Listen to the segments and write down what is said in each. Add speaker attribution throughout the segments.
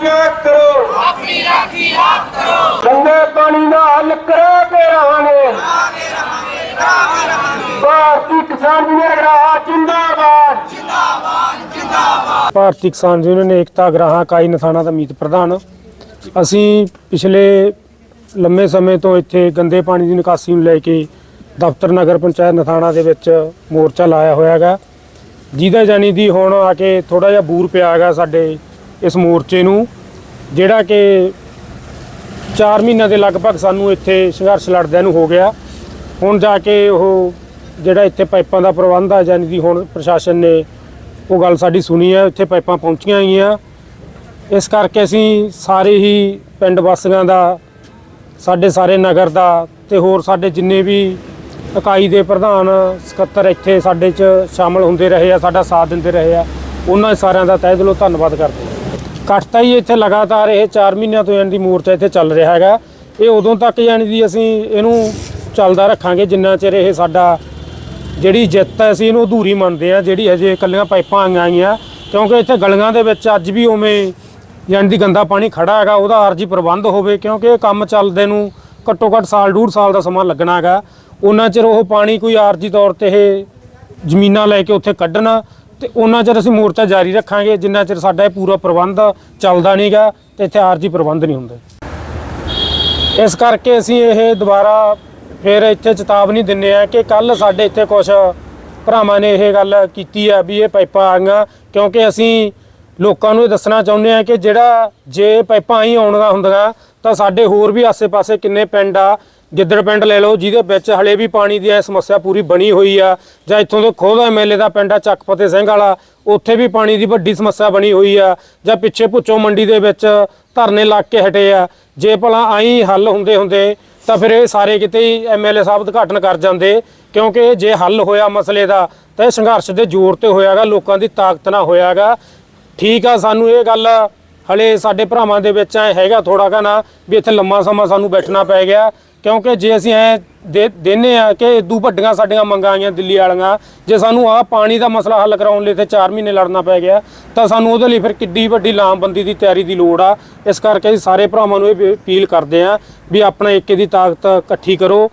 Speaker 1: Check ਕਰੋ।
Speaker 2: ਆਪਣੀ ਰਾਖੀ ਆਪ ਕਰੋ।
Speaker 1: ਗੰਦੇ ਪਾਣੀ ਦਾ ਹੱਲ ਕਰਾ ਕੇ ਰਹਾਂਗੇ। ਭਾਰਤੀ ਕਿਸਾਨ ਯੂਨੀਅਨ ਰਾਜ ਜਿੰਦਾਬਾਦ।
Speaker 3: ਭਾਰਤੀ ਕਿਸਾਨ ਯੂਨੀਅਨ ਏਕਤਾ ਗ੍ਰਾਹਾਂ ਕਾਈ ਨਥਾਣਾ ਦਾ ਮੀਤ ਪ੍ਰਧਾਨ। ਅਸੀਂ ਪਿਛਲੇ ਲੰਮੇ ਸਮੇਂ ਤੋਂ ਇੱਥੇ ਗੰਦੇ ਪਾਣੀ ਦੀ ਨਿਕਾਸੀ ਨੂੰ ਲੈ ਕੇ ਦਫ਼ਤਰ ਨਗਰ ਪੰਚਾਇਤ ਨਥਾਣਾ ਦੇ ਵਿੱਚ ਮੋਰਚਾ ਲਾਇਆ ਹੋਇਆ ਹੈਗਾ ਜਿਹਦਾ ਜਾਨੀ ਦੀ ਹੁਣ ਆ ਕੇ ਥੋੜਾ ਜਿਹਾ ਬੂਰ ਪਿਆ ਹੈਗਾ ਸਾਡੇ ਇਸ ਮੋਰਚੇ ਨੂੰ, ਜਿਹੜਾ ਕਿ 4 ਮਹੀਨਿਆਂ ਦੇ ਲਗਭਗ ਸਾਨੂੰ ਇੱਥੇ ਸੰਘਰਸ਼ ਲੜਦਿਆਂ ਨੂੰ ਹੋ ਗਿਆ। ਹੁਣ ਜਾ ਕੇ ਉਹ ਜਿਹੜਾ ਇੱਥੇ ਪਾਈਪਾਂ ਦਾ ਪ੍ਰਬੰਧ ਆ ਜਾਨੀ ਦੀ ਹੁਣ ਪ੍ਰਸ਼ਾਸਨ ਨੇ ਉਹ ਗੱਲ ਸਾਡੀ ਸੁਣੀ ਹੈ ਇੱਥੇ ਪਾਈਪਾਂ ਪਹੁੰਚੀਆਂ ਹੋਈਆਂ। ਇਸ ਕਰਕੇ ਅਸੀਂ ਸਾਰੇ ਹੀ ਪਿੰਡ ਵਾਸੀਆਂ ਦਾ, ਸਾਡੇ ਸਾਰੇ ਨਗਰ ਦਾ ਤੇ ਹੋਰ ਸਾਡੇ ਜਿੰਨੇ ਵੀ ਇਕਾਈ ਦੇ ਪ੍ਰਧਾਨ, ਸਕੱਤਰ ਇੱਥੇ ਸਾਡੇ 'ਚ ਸ਼ਾਮਲ ਹੁੰਦੇ ਰਹੇ ਆ, ਸਾਡਾ ਸਾਥ ਦਿੰਦੇ ਰਹੇ ਆ, ਉਹਨਾਂ ਸਾਰਿਆਂ ਦਾ ਤਹਿ ਦਿਲੋਂ ਧੰਨਵਾਦ ਕਰਦੇ ਹਾਂ। ਕੱਟਤਾ ਹੀ ਇੱਥੇ ਲਗਾਤਾਰ ਇਹ 4 ਮਹੀਨਿਆਂ ਤੋਂ ਯਾਨੀ ਦੀ ਮੋਰਚਾ ਇੱਥੇ ਚੱਲ ਰਿਹਾ ਹੈਗਾ। ਇਹ ਉਦੋਂ ਤੱਕ ਯਾਨੀ ਦੀ ਅਸੀਂ ਇਹਨੂੰ ਚੱਲਦਾ ਰੱਖਾਂਗੇ, ਜਿੰਨਾ ਚਿਰ ਇਹ ਸਾਡਾ ਜਿਹੜੀ ਜਿੱਤ ਹੈ, ਅਸੀਂ ਇਹਨੂੰ ਅਧੂਰੀ ਮੰਨਦੇ ਆ ਜਿਹੜੀ ਹਜੇ ਇਕੱਲੀਆਂ ਪਾਈਪਾਂ ਆਈਆਂ ਆਈਆਂ ਕਿਉਂਕਿ ਇੱਥੇ ਗਲੀਆਂ ਦੇ ਵਿੱਚ ਅੱਜ ਵੀ ਉਵੇਂ ਯਾਨੀ ਦੀ ਗੰਦਾ ਪਾਣੀ ਖੜਾ ਹੈਗਾ, ਉਹਦਾ ਆਰਜੀ ਪ੍ਰਬੰਧ ਹੋਵੇ, ਕਿਉਂਕਿ ਇਹ ਕੰਮ ਚੱਲਦੇ ਨੂੰ ਘੱਟੋ ਘੱਟ ਸਾਲ, ਡੂਢ ਸਾਲ ਦਾ ਸਮਾਂ ਲੱਗਣਾ ਹੈਗਾ। ਉਹਨਾਂ ਚਿਰ ਉਹ ਪਾਣੀ ਕੋਈ ਆਰਜੀ ਤੌਰ ਤੇ ਇਹ ਜ਼ਮੀਨਾਂ ਲੈ ਕੇ ਉੱਥੇ ਕੱਢਣਾ ਤੇ ਉਹਨਾਂ ਚਿਰ ਅਸੀਂ ਮੋਰਚਾ ਜਾਰੀ ਰੱਖਾਂਗੇ, ਜਿੰਨਾ ਚਿਰ ਸਾਡਾ ਇਹ ਪੂਰਾ ਪ੍ਰਬੰਧ ਚੱਲਦਾ ਨਹੀਂਗਾ ਤੇ ਇੱਥੇ ਆਰਜੀ ਪ੍ਰਬੰਧ ਨਹੀਂ ਹੁੰਦੇ। ਇਸ ਕਰਕੇ ਅਸੀਂ ਇਹ ਦੁਬਾਰਾ ਫਿਰ ਇੱਥੇ ਚੇਤਾਵਨੀ ਦਿੰਨੇ ਆ ਕਿ ਕੱਲ ਸਾਡੇ ਇੱਥੇ ਕੁਝ ਭਰਾਵਾਂ ਨੇ ਇਹ ਗੱਲ ਕੀਤੀ ਆ ਵੀ ਇਹ ਪਾਈਪਾਂ ਆ ਕਿਉਂਕਿ ਅਸੀਂ ਲੋਕਾਂ ਨੂੰ ਇਹ ਦੱਸਣਾ ਚਾਹੁੰਦੇ ਆ ਕਿ ਜਿਹੜਾ ਜੇ ਪਾਈਪਾਂ ਹੀ ਆਉਣੀਆਂ ਹੁੰਦੀਆਂ ਤਾਂ ਸਾਡੇ ਹੋਰ ਵੀ ਆਸੇ-ਪਾਸੇ ਕਿੰਨੇ ਪਿੰਡ ਆ ਗਿੱਦੜ ਪਿੰਡ ਲੈ ਲਓ, ਜਿਹਦੇ ਵਿੱਚ ਹਲੇ ਵੀ ਪਾਣੀ ਦੀ ਇਹ ਸਮੱਸਿਆ ਪੂਰੀ ਬਣੀ ਹੋਈ ਆ, ਜਾਂ ਇੱਥੋਂ ਦੇ ਖੋਦਾ ਐਮਐਲਏ ਦਾ ਪਿੰਡ ਆ, ਚੱਕਪਤੇ ਸਿੰਘ ਵਾਲਾ, ਉੱਥੇ ਵੀ ਪਾਣੀ ਦੀ ਵੱਡੀ ਸਮੱਸਿਆ ਬਣੀ ਹੋਈ ਆ, ਜਾਂ ਪਿੱਛੇ ਭੁੱਚੋ ਮੰਡੀ ਦੇ ਵਿੱਚ ਧਰਨੇ ਲੱਗ ਕੇ ਹਟੇ ਆ, ਜੇ ਭਲਾ ਆਈ ਹੱਲ ਹੁੰਦੇ ਹੁੰਦੇ, ਤਾਂ ਫਿਰ ਇਹ ਸਾਰੇ ਕਿਤੇ ਹੀ ਐਮਐਲਏ ਸਾਹਿਬ ਉਦਘਾਟਨ ਕਰ ਜਾਂਦੇ, ਕਿਉਂਕਿ ਜੇ ਹੱਲ ਹੋਇਆ ਮਸਲੇ ਦਾ, ਤਾਂ ਇਹ ਸੰਘਰਸ਼ ਦੇ ਜ਼ੋਰ ਤੇ ਹੋਇਆਗਾ, ਲੋਕਾਂ ਦੀ ਤਾਕਤ ਨਾਲ ਹੋਇਆਗਾ। ਠੀਕ ਆ, ਸਾਨੂੰ ਇਹ ਗੱਲ ਹਲੇ ਸਾਡੇ ਭਰਾਵਾਂ ਦੇ ਵਿੱਚ ਹੈਗਾ ਥੋੜਾ ਕਾ ਨਾ ਵੀ ਇੱਥੇ ਲੰਮਾ ਸਮਾਂ ਸਾਨੂੰ ਬੈਠਣਾ ਪੈ ਗਿਆ ਕਿਉਂਕਿ ਜੇ ਅਸੀਂ ਐ ਦੇ ਦੇਨੇ ਆ ਕਿ ਇਦੂ ਵੱਡੀਆਂ ਸਾਡੀਆਂ ਮੰਗਾਂ ਆਈਆਂ ਦਿੱਲੀ ਵਾਲੀਆਂ, ਜੇ ਸਾਨੂੰ ਆਹ ਪਾਣੀ ਦਾ ਮਸਲਾ ਹੱਲ ਕਰਾਉਣ ਲਈ ਤੇ 4 ਮਹੀਨੇ ਲੜਨਾ ਪੈ ਗਿਆ, ਤਾਂ ਸਾਨੂੰ ਉਹਦੇ ਲਈ ਫਿਰ ਕਿੱਡੀ ਵੱਡੀ ਲਾਮਬੰਦੀ ਦੀ ਤਿਆਰੀ ਦੀ ਲੋੜ ਆ। ਇਸ ਕਰਕੇ ਅਸੀਂ ਸਾਰੇ ਭਰਾਵਾਂ ਨੂੰ ਇਹ ਅਪੀਲ ਕਰਦੇ ਆ ਵੀ ਆਪਣਾ ਏਕੇ ਦੀ ਤਾਕਤ ਇਕੱਠੀ ਕਰੋ।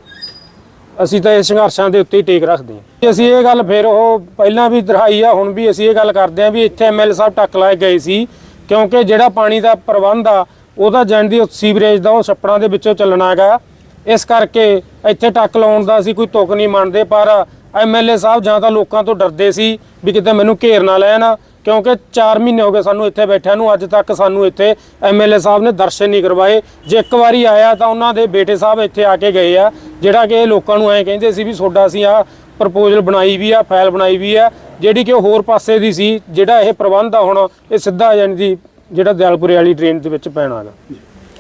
Speaker 3: ਅਸੀਂ ਤਾਂ ਇਸ ਸੰਘਰਸ਼ਾਂ ਦੇ ਉੱਤੇ ਹੀ ਟੇਕ ਰੱਖਦੇ ਹਾਂ। ਅਸੀਂ ਇਹ ਗੱਲ ਫਿਰ ਉਹ ਪਹਿਲਾਂ ਵੀ ਦਰਹਾਈ ਆ, ਹੁਣ ਵੀ ਅਸੀਂ ਇਹ ਗੱਲ ਕਰਦੇ ਆ ਵੀ ਇੱਥੇ ਐਮਐਲ ਸਾਹਿਬ ਟੱਕ ਲਾਏ ਗਏ ਸੀ, ਕਿਉਂਕਿ ਜਿਹੜਾ ਪਾਣੀ ਦਾ ਪ੍ਰਬੰਧ ਆ, ਉਹਦਾ ਜਾਣ ਦੀ ਸੀਵਰੇਜ ਦਾ ਉਹ ਛੱਪੜਾਂ ਦੇ ਵਿੱਚੋਂ ਚੱਲਣਾ ਹੈਗਾ। ਇਸ ਕਰਕੇ ਇੱਥੇ ਟੱਕ ਲਾਉਣ ਦਾ ਅਸੀਂ ਕੋਈ ਤੁਕ ਨਹੀਂ ਮੰਨਦੇ, ਪਰ ਐਮਐਲਏ ਸਾਹਿਬ ਜਾਂ ਤਾਂ ਲੋਕਾਂ ਤੋਂ ਡਰਦੇ ਸੀ ਵੀ ਕਿਤੇ ਮੈਨੂੰ ਘੇਰ ਨਾ ਲੈਣ, ਕਿਉਂਕਿ 4 ਮਹੀਨੇ ਹੋ ਗਏ ਸਾਨੂੰ ਇੱਥੇ ਬੈਠਿਆਂ ਨੂੰ, ਅੱਜ ਤੱਕ ਸਾਨੂੰ ਇੱਥੇ ਐਮਐਲਏ ਸਾਹਿਬ ਨੇ ਦਰਸ਼ਨ ਨਹੀਂ ਕਰਵਾਏ। ਜੇ ਇੱਕ ਵਾਰੀ ਆਇਆ ਤਾਂ ਉਹਨਾਂ ਦੇ ਬੇਟੇ ਸਾਹਿਬ ਇੱਥੇ ਆ ਕੇ ਗਏ ਆ, ਜਿਹੜਾ ਕਿ ਇਹ ਲੋਕਾਂ ਨੂੰ ਐਂ ਕਹਿੰਦੇ ਸੀ ਵੀ ਤੁਹਾਡਾ ਅਸੀਂ ਆ ਪ੍ਰਪੋਜ਼ਲ ਬਣਾਈ ਵੀ ਆ ਫਾਈਲ ਬਣਾਈ ਵੀ ਆ, ਜਿਹੜੀ ਕਿ ਹੋਰ ਪਾਸੇ ਦੀ ਸੀ, ਜਿਹੜਾ ਇਹ ਪ੍ਰਬੰਧ ਆ ਹੁਣ, ਇਹ ਸਿੱਧਾ ਯਾਨੀ ਦੀ ਜਿਹੜਾ ਦਿਆਲਪੁਰੇ ਵਾਲੀ ਟ੍ਰੇਨ ਦੇ ਵਿੱਚ ਪੈਣਾ ਹੈਗਾ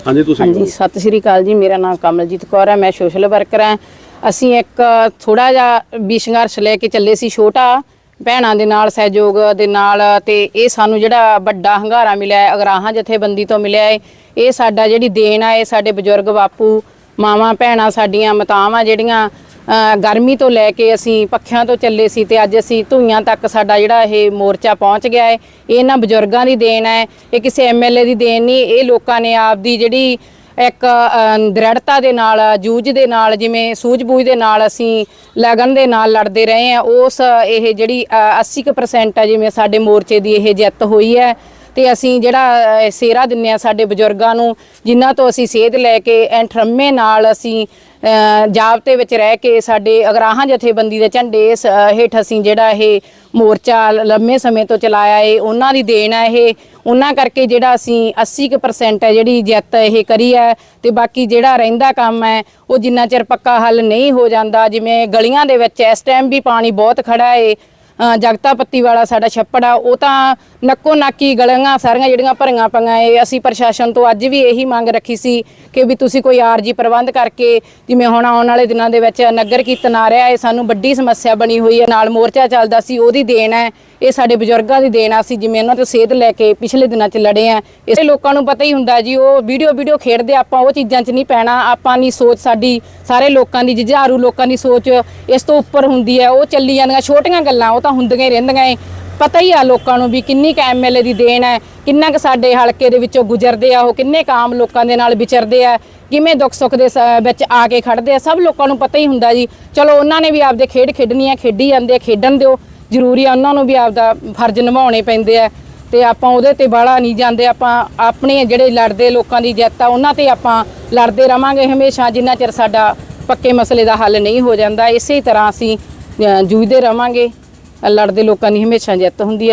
Speaker 4: ਹਾਂਜੀ ਤੁਸੀਂ
Speaker 5: ਹਾਂਜੀ ਸਤਿ ਸ਼੍ਰੀ ਅਕਾਲ ਜੀ ਮੇਰਾ ਨਾਮ ਕਮਲਜੀਤ ਕੌਰ ਹੈ ਮੈਂ ਸੋਸ਼ਲ ਵਰਕਰ ਹਾਂ। ਅਸੀਂ ਇੱਕ ਥੋੜਾ ਜਿਹਾ ਵੀ ਸੰਘਰਸ਼ ਲੈ ਕੇ ਚੱਲੇ ਸੀ ਛੋਟਾ ਭੈਣਾਂ ਦੇ ਨਾਲ ਸਹਿਯੋਗ ਦੇ ਨਾਲ ਤੇ ਇਹ ਸਾਨੂੰ ਜਿਹੜਾ ਵੱਡਾ ਹੰਗਾਰਾ ਮਿਲਿਆ ਹੈ ਅਗਰਾਹਾਂ ਜਥੇਬੰਦੀ ਤੋਂ ਮਿਲਿਆ ਹੈ ਇਹ ਸਾਡਾ ਜਿਹੜੀ ਦੇਣ ਆ ਇਹ ਸਾਡੇ ਬਜ਼ੁਰਗ ਬਾਪੂ ਮਾਵਾਂ ਭੈਣਾਂ ਸਾਡੀਆਂ ਮਤਾਵਾਂ ਜਿਹੜੀਆਂ ਗਰਮੀ ਤੋਂ ਲੈ ਕੇ ਅਸੀਂ ਪੱਖਿਆਂ ਤੋਂ ਚੱਲੇ ਸੀ ਤੇ ਅੱਜ ਅਸੀਂ ਧੂਈਆਂ ਤੱਕ ਸਾਡਾ ਜਿਹੜਾ ਇਹ ਮੋਰਚਾ ਪਹੁੰਚ ਗਿਆ ਹੈ। ਇਹ ਇਹਨਾਂ ਬਜ਼ੁਰਗਾਂ ਦੀ ਦੇਣ ਹੈ ਇਹ ਕਿਸੇ ਐਮਐਲਏ ਦੀ ਦੇਣ ਨਹੀਂ ਇਹ ਲੋਕਾਂ ਨੇ ਆਪਦੀ ਜਿਹੜੀ ਇੱਕ ਦ੍ਰਿੜਤਾ ਦੇ ਨਾਲ ਜੂਝ ਦੇ ਨਾਲ ਜਿਵੇਂ ਸੂਝ-ਬੂਝ ਦੇ ਨਾਲ ਅਸੀਂ ਲਗਨ ਦੇ ਨਾਲ ਲੜਦੇ ਰਹੇ ਆ ਉਸ ਇਹ ਜਿਹੜੀ ਅ, 80% ਆ ਜਿਵੇਂ ਸਾਡੇ ਮੋਰਚੇ ਦੀ ਇਹ ਜਿੱਤ ਹੋਈ ਹੈ। ਤੇ ਅਸੀਂ ਜਿਹੜਾ ਅ, ਸੇਰਾ ਦਿੰਨੇ ਆ ਸਾਡੇ ਬਜ਼ੁਰਗਾਂ ਨੂੰ ਜਿਨ੍ਹਾਂ ਤੋਂ ਅਸੀਂ ਸੇਧ ਲੈ ਕੇ ਐਂਠਰਮੇ ਨਾਲ ਅਸੀਂ ਜਾਬਤੇ ਵਿੱਚ ਰਹਿ ਕੇ ਸਾਡੇ ਅਗਰਾਹਾਂ ਜਥੇਬੰਦੀ ਦੇ ਝੰਡੇ ਇਸ, ਹੇਠ ਅਸੀਂ ਜਿਹੜਾ ਇਹ ਮੋਰਚਾ ਲੰਮੇ ਸਮੇਂ ਤੋਂ ਚਲਾਇਆ ਏ ਉਹਨਾਂ ਦੀ ਦੇਣ ਹੈ ਇਹ। ਉਹਨਾਂ ਕਰਕੇ ਜਿਹੜਾ ਅਸੀਂ 80% ਹੈ ਜਿਹੜੀ ਜਿੱਤ ਇਹ ਕਰੀ ਹੈ ਤੇ ਬਾਕੀ ਜਿਹੜਾ ਰਹਿੰਦਾ ਕੰਮ ਹੈ ਉਹ ਜਿੰਨਾ ਚਿਰ ਪੱਕਾ ਹੱਲ ਨਹੀਂ ਹੋ ਜਾਂਦਾ ਜਿਵੇਂ ਗਲੀਆਂ ਦੇ ਵਿੱਚ ਇਸ ਟਾਈਮ ਵੀ ਪਾਣੀ ਬਹੁਤ ਖੜਾ ਏ ਜਗਤਾ ਪੱਤੀ ਵਾਲਾ ਸਾਡਾ ਛੱਪੜ ਆ, ਉਹ ਤਾਂ ਨੱਕੋ ਨਾਕੀ ਗਲੀਆਂ ਸਾਰੀਆਂ ਜਿਹੜੀਆਂ ਭਰੀਆਂ ਪਈਆਂ ਏ ਅਸੀਂ ਪ੍ਰਸ਼ਾਸਨ ਤੋਂ ਅੱਜ ਵੀ ਇਹੀ ਮੰਗ ਰੱਖੀ ਸੀ ਕਿ ਵੀ ਤੁਸੀਂ ਕੋਈ ਆਰਜੀ ਪ੍ਰਬੰਧ ਕਰਕੇ ਜਿਵੇਂ ਹੁਣ ਆਉਣ ਵਾਲੇ ਦਿਨਾਂ ਦੇ ਵਿੱਚ ਨਗਰ ਕੀਰਤਨ ਆ ਰਿਹਾ ਏ ਸਾਨੂੰ ਵੱਡੀ ਸਮੱਸਿਆ ਬਣੀ ਹੋਈ ਹੈ, ਨਾਲ ਮੋਰਚਾ ਚੱਲਦਾ ਸੀ, ਉਹਦੀ ਦੇਣ ਹੈ, ਇਹ ਸਾਡੇ ਬਜ਼ੁਰਗਾਂ ਦੀ ਦੇਣ ਆ ਸੀ ਜਿਵੇਂ ਉਹਨਾਂ ਤੋਂ ਸੇਧ ਲੈ ਕੇ ਪਿਛਲੇ ਦਿਨਾਂ 'ਚ ਲੜੇ ਆ ਇਹ ਲੋਕਾਂ ਨੂੰ ਪਤਾ ਹੀ ਹੁੰਦਾ ਜੀ, ਉਹ ਵੀਡੀਓ ਵੀਡੀਓ ਖੇਡਦੇ ਆਪਾਂ ਉਹ ਚੀਜ਼ਾਂ 'ਚ ਨਹੀਂ ਪੈਣਾ, ਆਪਾਂ ਦੀ ਸੋਚ ਸਾਡੀ, ਸਾਰੇ ਲੋਕਾਂ ਦੀ ਜੁਝਾਰੂ ਲੋਕਾਂ ਦੀ ਸੋਚ ਇਸ ਤੋਂ ਉੱਪਰ ਹੁੰਦੀ ਹੈ, ਉਹ ਚੱਲੀ ਜਾਂਦੀਆਂ, ਛੋਟੀਆਂ ਗੱਲਾਂ, ਉਹ ਤਾਂ ਹੁੰਦੀਆਂ ਹੀ ਰਹਿੰਦੀਆਂ ਏ। ਪਤਾ ਹੀ ਆ ਲੋਕਾਂ ਨੂੰ ਵੀ ਕਿੰਨੀ ਕ ਐਮਐਲਏ ਦੀ ਦੇਣ ਹੈ, ਕਿੰਨਾ ਕ ਸਾਡੇ ਹਲਕੇ ਦੇ ਵਿੱਚੋਂ ਗੁਜ਼ਰਦੇ ਆ ਉਹ, ਕਿੰਨੇ ਕ ਲੋਕਾਂ ਦੇ ਨਾਲ ਵਿਚਰਦੇ ਆ, ਕਿਵੇਂ ਦੁੱਖ ਸੁੱਖ ਦੇ ਸ- ਵਿੱਚ ਆ ਕੇ ਖੜਦੇ ਆ, ਸਭ ਲੋਕਾਂ ਨੂੰ ਪਤਾ ਹੀ ਹੁੰਦਾ ਜੀ। ਚਲੋ ਉਹਨਾਂ ਨੇ ਵੀ ਆਪਦੇ ਖੇਡ ਖੇਡਣੀ ਆ ਖੇਡੀ ਜਾਂਦੇ ਆ, ਖੇਡਣ ਦਿਓ। ਜ਼ਰੂਰੀ ਆ ਉਹਨਾਂ ਨੂੰ ਵੀ ਆਪਦਾ ਫਰਜ਼ ਨਿਭਾਉਣੇ ਪੈਂਦੇ ਆ। ਤੇ ਆਪਾਂ ਉਹਦੇ ਤੇ ਬਾਹਲਾ ਨਹੀਂ ਜਾਂਦੇ, ਆਪਾਂ ਆਪਣੇ ਜਿਹੜੇ ਲੜਦੇ ਲੋਕਾਂ ਦੀ ਜਿੱਤ ਆ, ਉਹਨਾਂ ਤੇ ਆਪਾਂ ਲੜਦੇ ਰਵਾਂਗੇ ਹਮੇਸ਼ਾ, ਜਿੰਨਾ ਚਿਰ ਸਾਡਾ ਪੱਕੇ ਮਸਲੇ ਦਾ ਹੱਲ ਨਹੀਂ ਹੋ ਜਾਂਦਾ। ਇਸੇ ਤਰ੍ਹਾਂ ਅਸੀਂ ਜੂਝਦੇ ਰਵਾਂਗੇ। ਲੜਦੇ ਲੋਕਾਂ ਦੀ ਹਮੇਸ਼ਾ ਜਿੱਤ ਹੁੰਦੀ ਹੈ